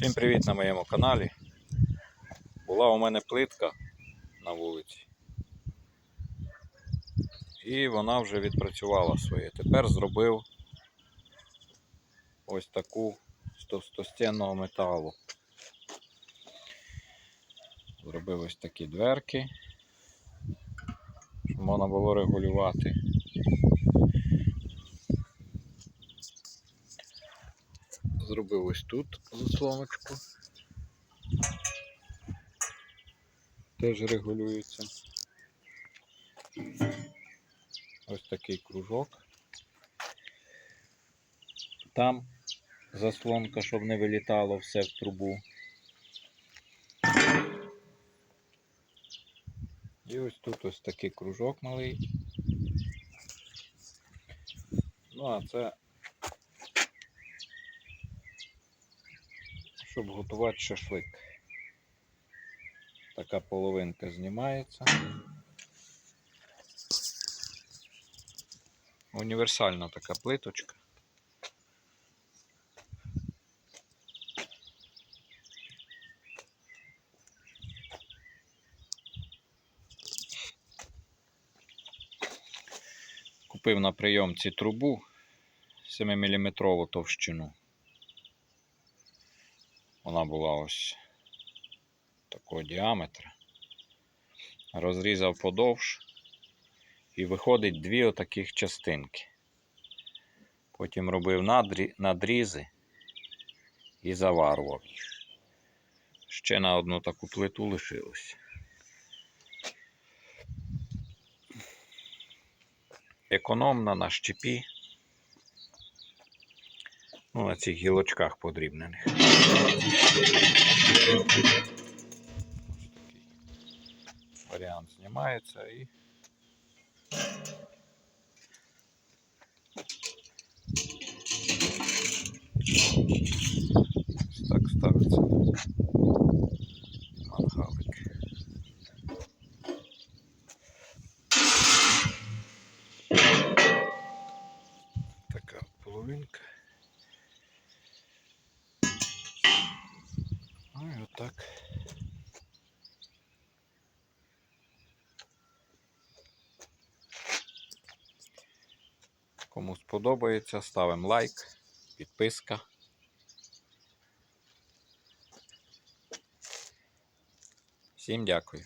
Всім привіт на моєму каналі. Була у мене плитка на вулиці. І вона вже відпрацювала своє. Тепер зробив ось таку з товстостінного металу. Зробив ось такі дверки, щоб можна було регулювати. Зробив ось тут заслоночку. Теж регулюється. Ось такий кружок. Там заслонка, щоб не вилітало все в трубу. І ось тут ось такий кружок малий. Ну, а це щоб готувати шашлик. Така половинка знімається. Універсальна така плиточка. Купив на прийомці трубу 7-мм товщину. Вона була ось такого діаметра. Розрізав подовж і виходить дві отаких частинки. Потім робив надрізи і заварував їх. Ще на одну таку плиту лишилось. Економна на щепі. Ну, на цих гілочках подрібнених. Варіант знімається і так ставиться мангалик. Така. Отак. Кому сподобається, ставимо лайк, підписка. Всім дякую.